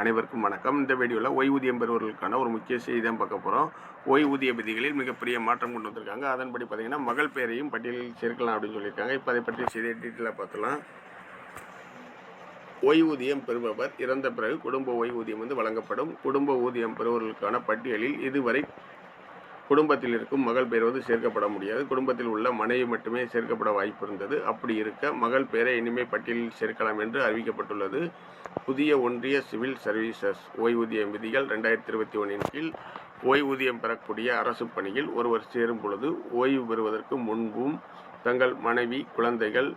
அனைவருக்கும் வணக்கம். இந்த வீடியோவில் ஓய்வூதியம் பெறுவர்களுக்கான ஒரு முக்கிய செய்தி தான் பார்க்க போகிறோம் ஓய்வூதிய விதிகளில் மிகப்பெரிய மாற்றம் கொண்டு வந்திருக்காங்க. அதன்படி பார்த்தீங்கன்னா மகள் பெயரையும் பட்டியலில் சேர்க்கலாம் அப்படின்னு சொல்லியிருக்காங்க. இப்போ அதை பற்றி செய்தியை டீட்டெயிலாக பார்த்தலாம் ஓய்வூதியம் பெறுபவர் இறந்த பிறகு குடும்ப ஓய்வூதியம் வந்து வழங்கப்படும். குடும்ப ஊதியம் பெறுவர்களுக்கான பட்டியலில் இதுவரை குடும்பத்தில் இருக்கும் மகள் பெயர் வந்து சேர்க்கப்பட முடியாது. குடும்பத்தில் உள்ள மனைவி மட்டுமே சேர்க்கப்பட வாய்ப்பு இருந்தது. அப்படி இருக்க மகள் பெயரை இனிமே பட்டியலில் சேர்க்கலாம் என்று அறிவிக்கப்பட்டுள்ளது. புதிய ஒன்றிய சிவில் சர்வீசஸ் ஓய்வூதியம் விதிகள் ரெண்டாயிரத்தி இருபத்தி ஒன்றின் கீழ் ஓய்வூதியம் பெறக்கூடிய அரசு பணியில் ஒருவர் சேரும் பொழுது ஓய்வு பெறுவதற்கு முன்பும் தங்கள் மனைவி குழந்தைகள்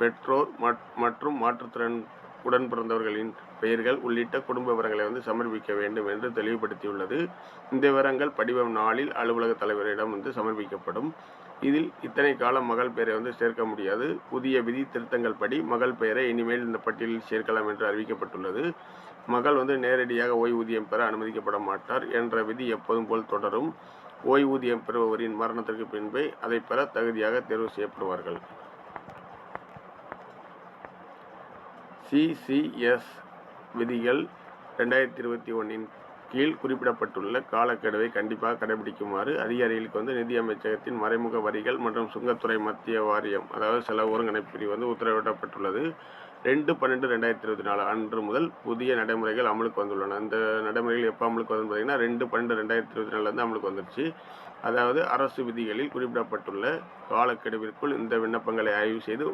பெற்றோர் மற்றும் மாற்றுத்திறன் உடன் பிறந்தவர்களின் பெயர்கள் உள்ளிட்ட குடும்ப விவரங்களை வந்து சமர்ப்பிக்க வேண்டும் என்று தெளிவுபடுத்தியுள்ளது. இந்த விவரங்கள் படிவம் நாளில் அலுவலக தலைவரிடம் வந்து சமர்ப்பிக்கப்படும். இதில் இத்தனை காலம் மகள் பெயரை வந்து சேர்க்க முடியாது. புதிய விதி திருத்தங்கள் படி மகள் பெயரை இனிமேல் இந்த பட்டியலில் சேர்க்கலாம் என்று அறிவிக்கப்பட்டுள்ளது. மகள் வந்து நேரடியாக ஓய்வூதியம் பெற அனுமதிக்கப்பட மாட்டார் என்ற விதி எப்போதும் போல் தொடரும். ஓய்வூதியம் பெறுபவரின் மரணத்திற்கு பின்பே அதை பெற தகுதியாக தேர்வு செய்யப்படுவார்கள். சிசிஎஸ் விதிகள் ரெண்டாயிரத்தி இருபத்தி ஒன்றின் கீழ் குறிப்பிடப்பட்டுள்ள காலக்கெடுவை கண்டிப்பாக கடைபிடிக்குமாறு அதிகாரிகளுக்கு வந்து நிதி அமைச்சகத்தின் மறைமுக வரிகள் மற்றும் சுங்கத்துறை மத்திய வாரியம் அதாவது செலவு ஒருங்கிணைப்பு பிரிவு வந்து உத்தரவிடப்பட்டுள்ளது. ரெண்டு பன்னெண்டு ரெண்டாயிரத்தி இருபத்தி நாலு அன்று முதல் புதிய நடைமுறைகள் அமலுக்கு வந்துள்ளன. அந்த நடைமுறைகள் எப்போ அமலுக்கு வந்து பார்த்தீங்கன்னா ரெண்டு பன்னெண்டு ரெண்டாயிரத்தி இருபத்தி நாலுலேருந்து அமலுக்கு வந்துருச்சு. அதாவது அரசு விதிகளில் குறிப்பிடப்பட்டுள்ள காலக்கெடுவிற்குள் இந்த விண்ணப்பங்களை ஆய்வு செய்து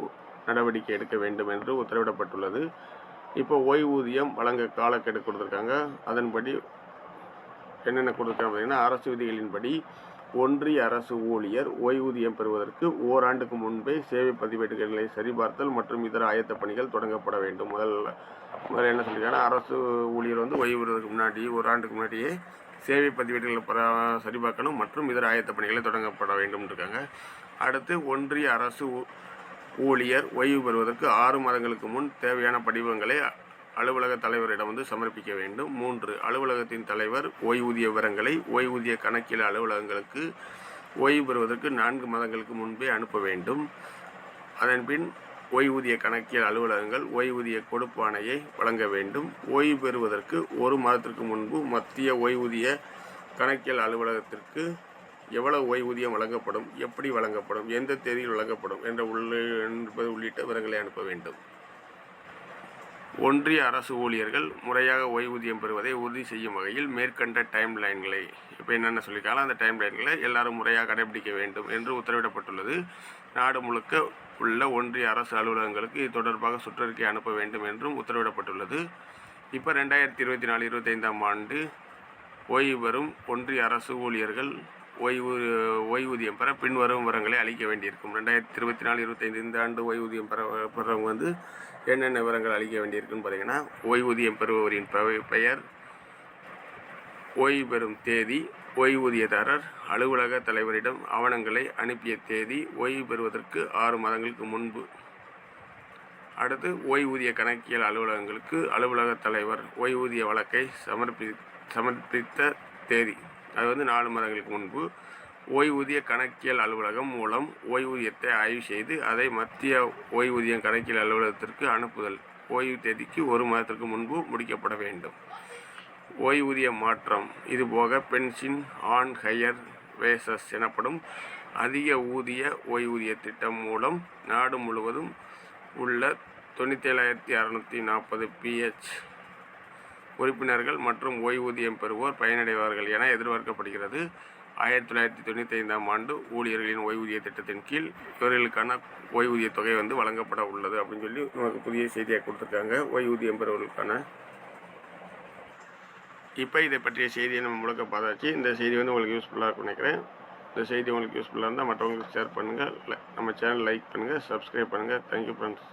நடவடிக்கை எடுக்க வேண்டும் என்று உத்தரவிடப்பட்டுள்ளது. இப்போ ஓய்வூதியம் வழங்க காலக்கெடு கொடுத்துருக்காங்க. அதன்படி என்னென்ன கொடுத்துருக்காங்க பார்த்தீங்கன்னா அரசு விதிகளின்படி ஒன்றிய அரசு ஊழியர் ஓய்வூதியம் பெறுவதற்கு ஓராண்டுக்கு முன்பே சேவை பதிவேடுகளை சரிபார்த்தல் மற்றும் இதர ஆயத்த பணிகள் தொடங்கப்பட வேண்டும். முதல் முதல்ல என்ன சொல்லியிருக்காங்க அரசு ஊழியர் வந்து ஓய்வுறதுக்கு முன்னாடி ஓராண்டுக்கு முன்னாடியே சேவை பதிவேடுகளை பரா சரிபார்க்கணும் மற்றும் இதர ஆயத்த பணிகளை தொடங்கப்பட வேண்டும் இருக்காங்க. அடுத்து ஒன்றிய அரசு ஊழியர் ஓய்வு பெறுவதற்கு ஆறு மாதங்களுக்கு முன் தேவையான படிவங்களை அலுவலக தலைவரிடம் வந்து சமர்ப்பிக்க வேண்டும். மூன்று அலுவலகத்தின் தலைவர் ஓய்வூதிய விவரங்களை ஓய்வூதிய கணக்கியல் அலுவலகங்களுக்கு ஓய்வு பெறுவதற்கு நான்கு மாதங்களுக்கு முன்பே அனுப்ப வேண்டும். அதன்பின் ஓய்வூதிய கணக்கியல் அலுவலகங்கள் ஓய்வூதிய கொடுப்பானையை வழங்க வேண்டும். ஓய்வு பெறுவதற்கு ஒரு மாதத்திற்கு முன்பு மத்திய ஓய்வூதிய கணக்கியல் அலுவலகத்திற்கு எவ்வளவு ஓய்வூதியம் வழங்கப்படும் எப்படி வழங்கப்படும் எந்த தேதியில் வழங்கப்படும் என்ற உள்ள என்பது உள்ளிட்ட விவரங்களை அனுப்ப வேண்டும். ஒன்றிய அரசு ஊழியர்கள் முறையாக ஓய்வூதியம் பெறுவதை உறுதி செய்யும் வகையில் மேற்கண்ட டைம் லைன்களை இப்போ என்னென்ன சொல்லியிருக்காலும் அந்த டைம் லைன்களை எல்லாரும் முறையாக கடைபிடிக்க வேண்டும் என்று உத்தரவிடப்பட்டுள்ளது. நாடு முழுக்க உள்ள ஒன்றிய அரசு அலுவலகங்களுக்கு இது தொடர்பாக சுற்றறிக்கை அனுப்ப வேண்டும் என்றும் உத்தரவிடப்பட்டுள்ளது. இப்போ ரெண்டாயிரத்தி இருபத்தி நாலு இருபத்தைந்தாம் ஆண்டு ஓய்வு பெறும் ஒன்றிய அரசு ஊழியர்கள் ஓய்வு ஓய்வூதியம் பெற பின்வரும் விவரங்களை அளிக்க வேண்டியிருக்கும். ரெண்டாயிரத்தி இருபத்தி நாலு இருபத்தைந்து இந்த ஆண்டு ஓய்வூதியம் பெற பெறவங்க வந்து என்னென்ன விவரங்கள் அளிக்க வேண்டியிருக்குன்னு பார்த்தீங்கன்னா ஓய்வூதியம் பெறுபவரின் பெயர் ஓய்வு பெறும் தேதி ஓய்வூதியதாரர் அலுவலக தலைவரிடம் ஆவணங்களை அனுப்பிய தேதி ஓய்வு பெறுவதற்கு ஆறு மாதங்களுக்கு முன்பு. அடுத்து ஓய்வூதிய கணக்கியல் அலுவலகங்களுக்கு அலுவலக தலைவர் ஓய்வூதிய வழக்கை சமர்ப்பி சமர்ப்பித்த தேதி. அது வந்து நாலு மாதங்களுக்கு முன்பு ஓய்வூதிய கணக்கியல் அலுவலகம் மூலம் ஓய்வூதியத்தை ஆய்வு செய்து அதை மத்திய ஓய்வூதியம் கணக்கியல் அலுவலகத்திற்கு அனுப்புதல். ஓய்வு தேதிக்கு ஒரு மாதத்திற்கு முன்பு முடிக்கப்பட வேண்டும். ஓய்வூதிய மாற்றம். இதுபோக பென்ஷன் ஆன் ஹையர் வேசஸ் எனப்படும் அதிக ஊதிய ஓய்வூதிய திட்டம் மூலம் நாடு முழுவதும் உள்ள தொண்ணூற்றேழாயிரத்தி அறநூற்றி நாற்பது பிஹெச் உறுப்பினர்கள் மற்றும் ஓய்வூதியம் பெறுவோர் பயனடைவார்கள் என எதிர்பார்க்கப்படுகிறது. ஆயிரத்தி தொள்ளாயிரத்தி தொண்ணூற்றி ஐந்தாம் ஆண்டு ஊழியர்களின் ஓய்வூதிய திட்டத்தின் கீழ் இவர்களுக்கான ஓய்வூதிய தொகை வந்து வழங்கப்பட உள்ளது அப்படின்னு சொல்லி நமக்கு புதிய செய்தியாக கொடுத்துருக்காங்க. ஓய்வூதியம் பெறுவர்களுக்கான இப்போ இதை பற்றிய செய்தியை நம்ம முழுக்க பார்த்தாச்சு. இந்த செய்தி வந்து உங்களுக்கு யூஸ்ஃபுல்லாக இருக்கும் நினைக்கிறேன். இந்த செய்தி உங்களுக்கு யூஸ்ஃபுல்லாக இருந்தால் மற்றவங்களுக்கு ஷேர் பண்ணுங்கள் நம்ம சேனல் லைக் பண்ணுங்கள் சப்ஸ்கிரைப் பண்ணுங்கள் தேங்க்யூ ஃப்ரெண்ட்ஸ்